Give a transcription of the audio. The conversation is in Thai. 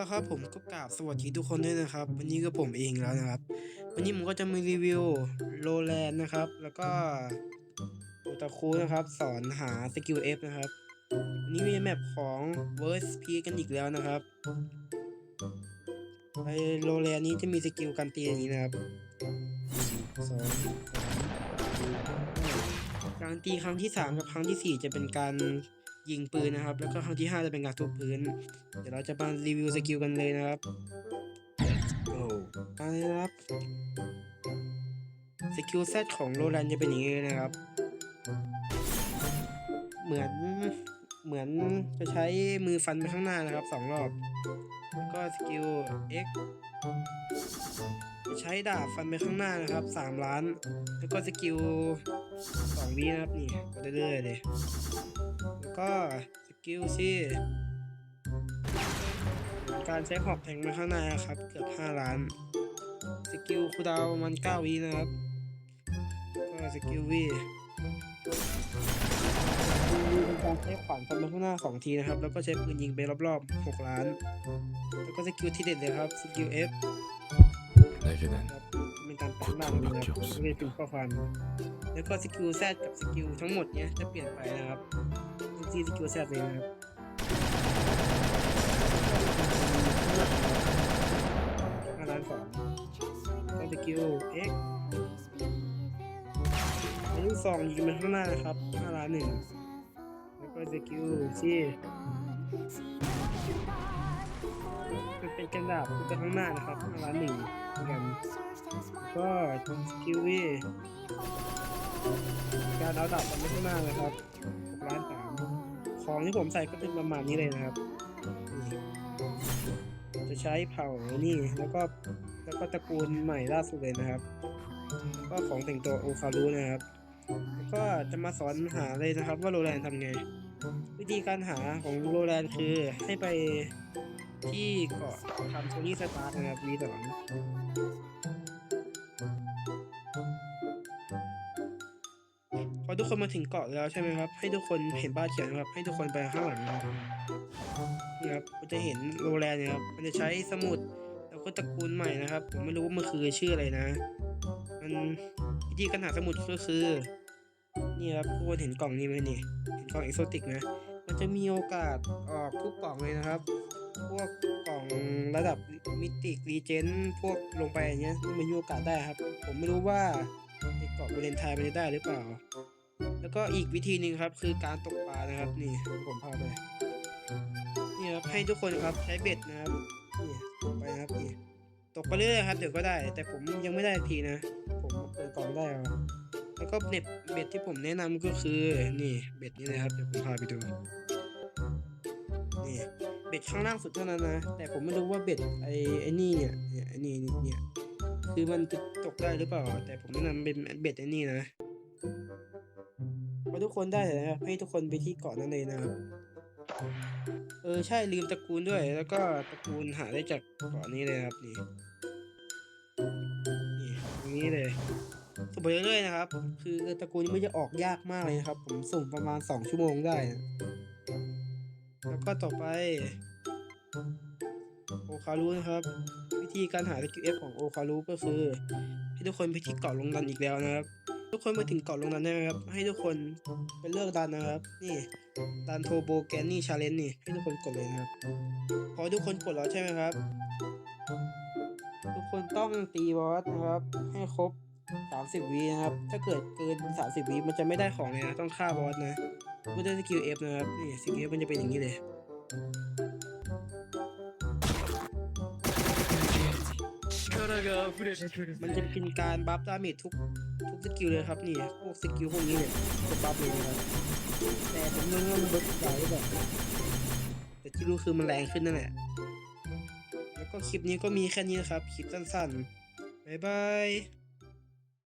ละครับผมก็กราบสวัสดีทุกคนด้วยนะครับ วันนี้ก็ผมเองแล้วนะครับ วันนี้ผมก็จะมารีวิวโลแลนนะครับ แล้วก็โอตาคูนะครับ สอนหาสกิล F นะครับวันนี้มีแมปของ v e r s P กันอีกแล้วนะครับไอโลแลนนี้จะมีสกิลการตีอย่างนี้นะครับสอง การตีครั้งที่ 3 กับครั้งทีสี่ 4 จะเป็นการยิงปืนนะครับ แล้วก็ครั้งที่ 5 จะเป็นการทุบพื้น เดี๋ยวเราจะมารีวิวสกิลกันเลยนะครับโอ้ไปนะครับสกิลเซตของโรแลนจะเป็นอย่างนี้นะครับ เหมือนเหมือนจะใช้มือฟันไปข้างหน้านะครับสองรอบ แล้วก็สกิล X ใช้ดาบฟันไปข้างหน้านะครับสามล้าน แล้วก็สกิลสองวินะครับนี่ไปเรื่อยๆเลยแล้วก็สกิลที่การใช้หอกแทงมาข้างหน้าครับ เกือบ5ล้าน สกิลคูดาวน์ประมัน9วินะครับก็สกิลวีเป็นการใช้ขวานฟันมาข้างหน้า2ทีนะครับ แล้วก็ใช้ปืนยิงไปรอบๆ6ล้าน แล้วก็สกิลที่เด็ดเลยครับสกิล F 大 ได้แค่นั้น เป็นการปั๊มบ้านะครับไม่ได้พิมามแล้วก็สกิลแซดกับสกิลทั้งหมดเนี้ยจะเปลี่ยนไปนะครับซีสกิลแซดเลยนะครับห้าล้านสองก็สกิลเอ็กซ์ยุสองยิงไปข้างหน้านะครับห้าล้านหนึ่งแล้วก็สกิลที่ มันเป็นกันดาบขึ้นไปข้างหน้านะครับห้าล้านหนึ่งเหมือนกันก็สกิลวีการเอาดาบมันไปข้างหน้านะครับหกล้านสามของที่ผมใส่ก็เป็นประมาณนี้เลยนะครับ จะใช้เผานี่แล้วก็แล้วก็ตระกูลใหม่ล่าสุดเลยนะครับ ก็ของแต่งตัวโอคารุนะครับก็จะมาสอนหาเลยนะครับว่าโรแลนทำไง วิธีการหาของโรแลนคือให้ไป ที่เกาะทำโทนี่สตาร์นะครับวีสองพอทุกคนมาถึงเกาะแล้วใช่ไหมครับ ให้ทุกคนเห็นบ้านเขียนนะครับ ให้ทุกคนไปข้างหลังนะครับนี่ครับมันจะเห็นโรแลนด์นะครับ มันจะใช้สมุดแล้วก็ตระกูลใหม่นะครับ ผมไม่รู้ว่ามันคือชื่ออะไรนะ มันวิธีการหาสมุดก็คือนี่ครับทุกคนเห็นกล่องนี้ไหมนี่ เห็นกล่องเอกโซติกนะ มันจะมีโอกาสออกทุกกล่องเลยนะครับ พวกกล่องระดับมิติรีเจนพวกลงไปอย่างเงี้ยมันมีโอกาสได้ครับ ผมไม่รู้ว่าในเกาะวาเลนไทน์มันจะได้หรือเปล่า แล้วก็อีกวิธีหนึ่งครับคือการตกปลานะครับนี่ผมพาไปนี่ครับให้ทุกคนครับใช้เบ็ดนะครับนี่ตกไปนะครับนี่ตกไปเรื่อยๆครับเดี๋ยวก็ได้ แต่ผมยังไม่ได้ทีนะ ผมเปิดกล่องได้เอาแล้วก็เน็บเบ็ดที่ผมแนะนำก็คือนี่เบ็ดนี้เลยครับเดี๋ยวผมพาไปดูนี่ เบ็ดข้างล่างสุดเท่านั้นนะ แต่ผมไม่รู้ว่าเบ็ดไอ้ไอ้นี่เนี่ยเนี่ยไอ้นี่เนี่ยคือมันจะตกได้หรือเปล่า แต่ผมแนะนำเป็นเบ็ดไอ้นี่นะพอทุกคนได้แล้วนะครับให้ทุกคนไปที่เกาะนั่นเลยนะครับเออใช่ลืมตระกูลด้วย แล้วก็ตระกูลหาได้จากเกาะนี้เลยครับนี่นี่ตรงนี้เลยสุ่มไปเรื่อยๆนะครับ คือตระกูลนี้ไม่จะออกยากมากเลยนะครับ ผมสุ่มประมาณสองชั่วโมงได้นะ แล้วก็ต่อไปโอคารุนะครับ วิธีการหาสกิลเอฟของโอคารุก็คือ ให้ทุกคนไปที่เกาะลงดันอีกแล้วนะครับ ทุกคนมาถึงเกาะลงดันได้ไหมครับ ให้ทุกคนไปเลือกดันนะครับ นี่ดันโทโบแกนนี่ชาเลนจ์นี่ให้ทุกคนกดเลยนะครับ พอทุกคนกดแล้วใช่ไหมครับ ทุกคนต้องตีบอสนะครับ ให้ครบ 30วินะครับ ถ้าเกิดเกิน 30วิมันจะไม่ได้ของเลยนะต้องฆ่าบอสนะ ไม่ได้สกิลเอฟนะครับ นี่สกิลเอฟมันจะเป็นอย่างนี้เลยมันจะเป็นการบัฟดาเมจทุกทุกสกิลเลยครับนี่พวกสกิลพวกนี้เนี่ยจะบัฟเลยนะครับแต่ผมไม่รู้ว่ามันบัฟได้หรือเปล่าแต่ที่รู้คือมันแรงขึ้นนั่นแหละแล้วก็คลิปนี้ก็มีแค่นี้นะครับ คลิปสั้นๆ บ๊ายบาย